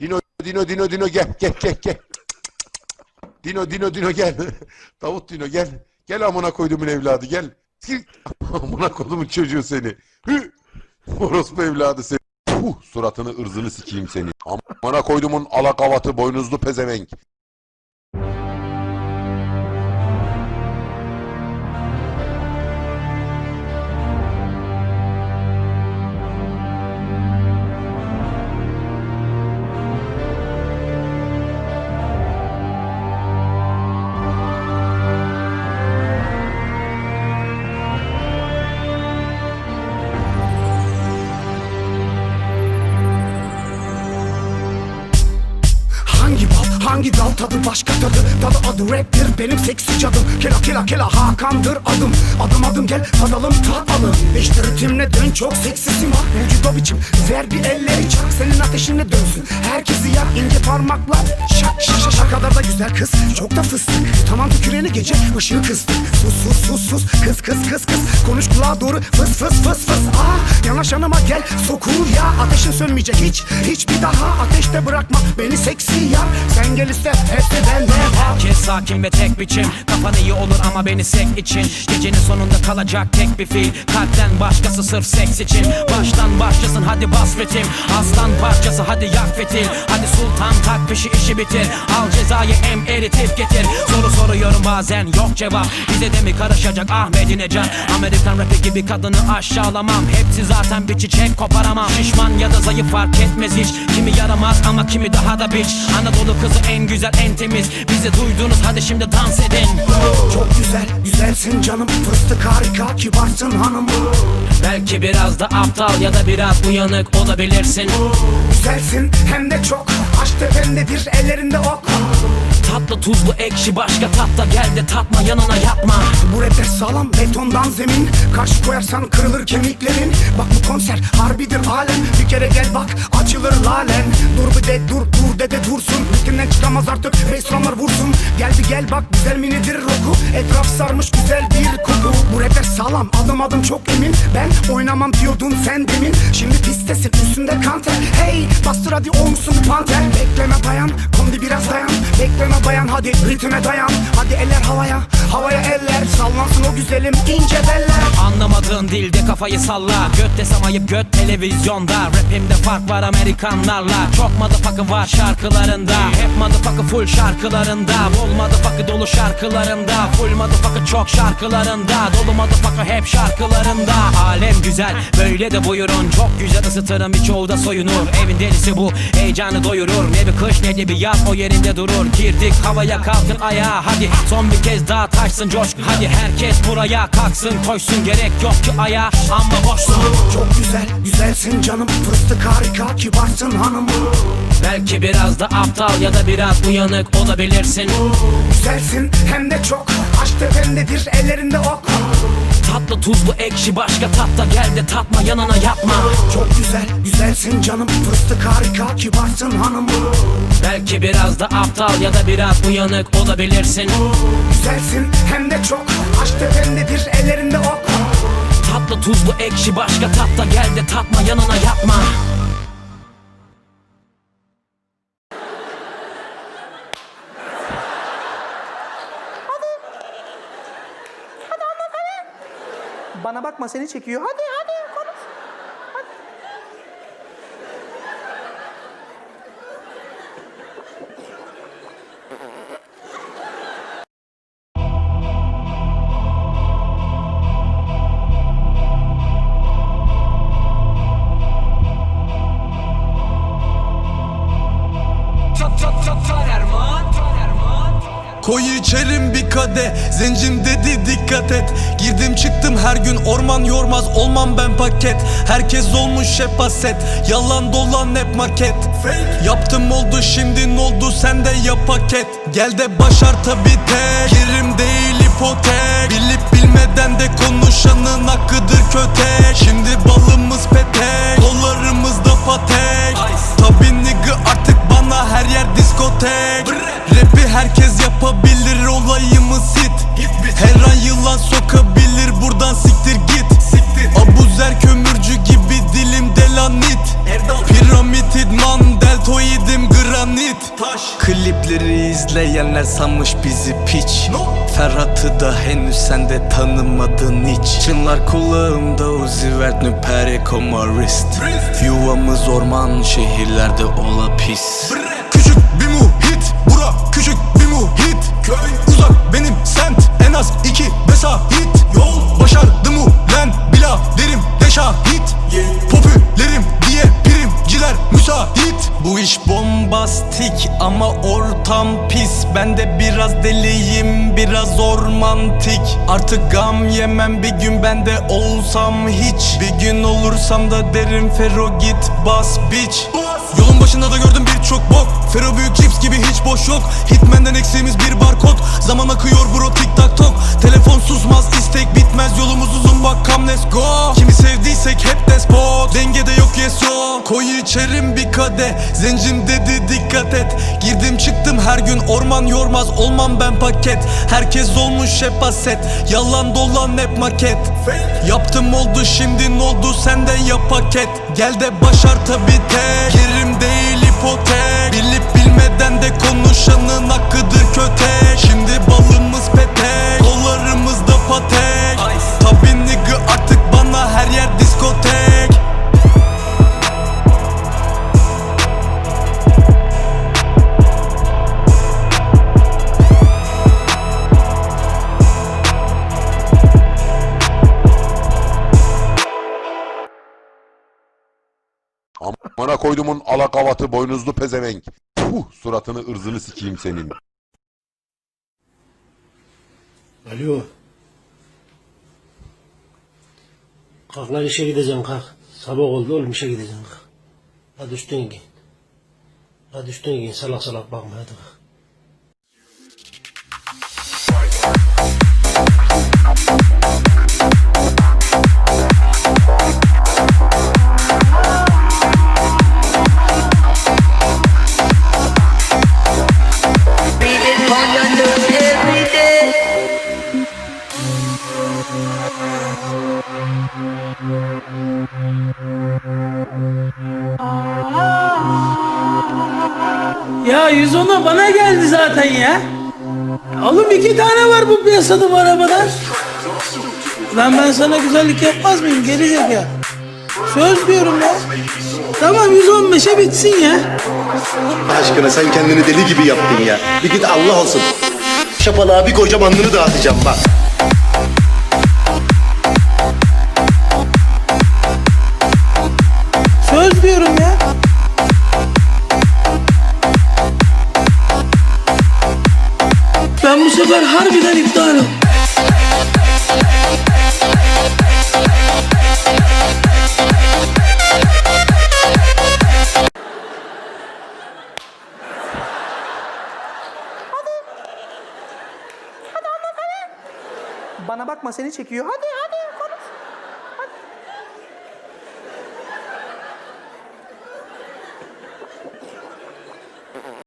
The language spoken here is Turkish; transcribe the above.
Dino Dino Dino Dino gel gel gel gel. Dino Dino Dino gel. Davut Dino gel. Gel amına koydumun evladı gel. Amına koydumun çocuğu seni. Hü. Orospu evladı seni. Puh, suratını ırzını sikeyim seni. Amına koydumun alakavatı boynuzlu pezevenk. Hangi dal tadı başka tadı? Tadı adı raptir benim seksi cadım. Kela kela kela Hakan'dır adım. Adım adım gel tadalım tadalım İşte ritimle dön çok seksisin bak Vücut o biçim ver bir elleri çak. Senin ateşinle dönsün. Herkesi yak ince parmaklar. Şak şak şak kadar da güzel kız Çok da fıstık. Tamam tüküreni gece ışığı kıstık Sus sus sus sus. Kız kız kız kız. Konuş kulağa doğru fıs fıs fıs fıs. Aa yanaş yanıma gel sokur ya. Ateşin sönmeyecek hiç hiçbir daha. Ateşte bırakma beni seksi yap. Sen gel iste hepsi bende Herkes sakin ve tek biçim. Kafan iyi olur ama beni sek için. Gecenin sonunda kalacak tek bir fil. Kalpten başkası sırf seks için. Baştan başlasın hadi bas ritim Aslan parçası hadi yak fitil Hadi sultan tak peşi işi bitir. Al cezayı em eritip getir. Soru soruyorum bazen yok cevap. Bize de mi karışacak Ahmet İnecan Amerikan rapi gibi kadını aşağılamam. Hepsi zaten bir çiçek koparamam. Şişman ya da zayıf fark etmez hiç. Kimi yaramaz ama kimi daha da biç Anadolu kızı en güzel en temiz. Bizi duydunuz hadi şimdi dans edin. Çok güzel güzelsin canım. Fıstık harika kibarsın hanım. Belki biraz da aptal ya da biraz uyanık olabilirsin. Güzelsin hem de çok. Aşk tependedir ellerinde ok Tatlı tuzlu ekşi başka tatla gel de tatma yanına yapma. Bu rapler sağlam betondan zemin. Karşı koyarsan kırılır kemiklerin. Bak bu konser harbidir alem Bir kere gel bak açılır lalen. Dur bir de dur dur de de dursun. Ritminden çıkamaz artık restoranlar vursun. Gel bir gel bak güzel mi nedir roku Etraf sarmış güzel bir sağlam adım adım çok emin. Ben oynamam diyordun sen demin. Şimdi pistesin üstünde kanter. Hey bastır hadi olmuşsun panter. Bekleme bayan kombi biraz dayan. Bekleme bayan hadi ritme dayan. Hadi eller havaya havaya eller. Sallansın o güzelim ince beller Anlamadığın dilde kafayı salla. Göt desem ayıp göt televizyonda. Rapimde fark var Amerikanlarla. Çok motherfucker var şarkılarında. Hep motherfucker full şarkılarında. Bol motherfucker dolu şarkılarında. Full motherfucker çok şarkılarında. Dolu motherfucker hep şarkılarında. Alem güzel böyle de buyurun. Çok güzel ısıtırım birçoğu da soyunur. Evin delisi bu heyecanı doyurur. Ne bir kış ne de bir yaz o yerinde durur. Girdik havaya kalkın ayağa hadi. Son bir kez daha taşsın coşku Hadi herkes buraya kalksın koysun Gerek yok ki ayağa ama boşsun Çok güzel güzelsin canım. Fıstık harika kibarsın hanım. Belki biraz da aptal ya da biraz uyanık olabilirsin. Güzelsin hem de çok. Aşk tependedir ellerinde ok. Tatlı tuzlu ekşi başka tatla gel de tatma yanına yapma. Çok güzel güzelsin canım. Fıstık harika kibarsın hanım. Belki biraz da aptal ya da biraz uyanık olabilirsin. Güzelsin hem de çok. Aşk tependedir ellerinde ok Tatlı tuzlu ekşi başka tatla gel de tatma yanına yapma. Bana bakma seni çekiyor. Hadi hadi konuş. Koy içerim bir kade. Zencim dedi dikkat et. Girdim çıktım her gün orman yormaz Olmam ben paket. Herkes olmuş hep haset. Yalan dolan hep maket Yaptım oldu şimdi ne oldu? Sen de yap paket. Gel de başar tabi tek. Girim değil ipotek Bilip bilmeden de konuşanın hakkıdır kötek. Şimdi balımız petek. Dolarımız da patek. Tabi hayvan sokabilir buradan siktir git siktir. Abuzer kömürcü gibi dilimde lanit Erdal. Piramit idman deltoidim granit Taş. Klipleri izleyenler sanmış bizi piç no. Ferhat'ı da henüz sen de tanımadın hiç Çınlar kulağımda Uzi Vert Nüperek Omarist Yuvamız orman şehirlerde ola pis Bre. Ben de biraz deliyim biraz ormantik Artık gam yemem bir gün ben de olsam hiç. Bir gün olursam da derim Fero git bas bitch Yolun başında da gördüm birçok bok. Fero büyük cips gibi hiç boş yok. Hitman'den eksiğimiz bir barkod. Zaman akıyor bro tik tak tok Telefon susmaz istek bitmez. Yolumuz uzun bak come let's go. Kimi sevdiysek hep despot. Dengede yok yes yo Koy içerim bir kade. Zencim dedi dikkat et. Girdim çıktım her gün orman yormaz. Olmam ben paket. Herkes olmuş hep aset Yalan dolan hep maket. Yaptım oldu şimdi ne oldu senden yap paket. Gel de başar tabi tek. Yerim değil ipotek. Bilip bilmeden de konuşanın hakkıdır kötek. Şimdi balımız petek. Dolarımız Amına koydumun alakavatı boynuzlu pezevenk. Puh suratını ırzını sikeyim senin. Alo. Kalk lan işe gideceğim kalk. Sabah oldu oğlum işe gideceğim kalk. Hadi üstüne giyin. Hadi üstüne giyin salak salak bakma hadi kalk. Ya 110'a bana geldi zaten ya. Oğlum iki tane var bu piyasada bu arabadan. Lan ben sana güzellik yapmaz mıyım geri zeka? Söz diyorum ya. Tamam 115'e bitsin ya. aşkına sen kendini deli gibi yaptın ya. Bir git Allah olsun. Şapalığa bir koyacağım alnını dağıtacağım bak. Sefer harbiden iptalim. Bana bakma seni çekiyor. Hadi hadi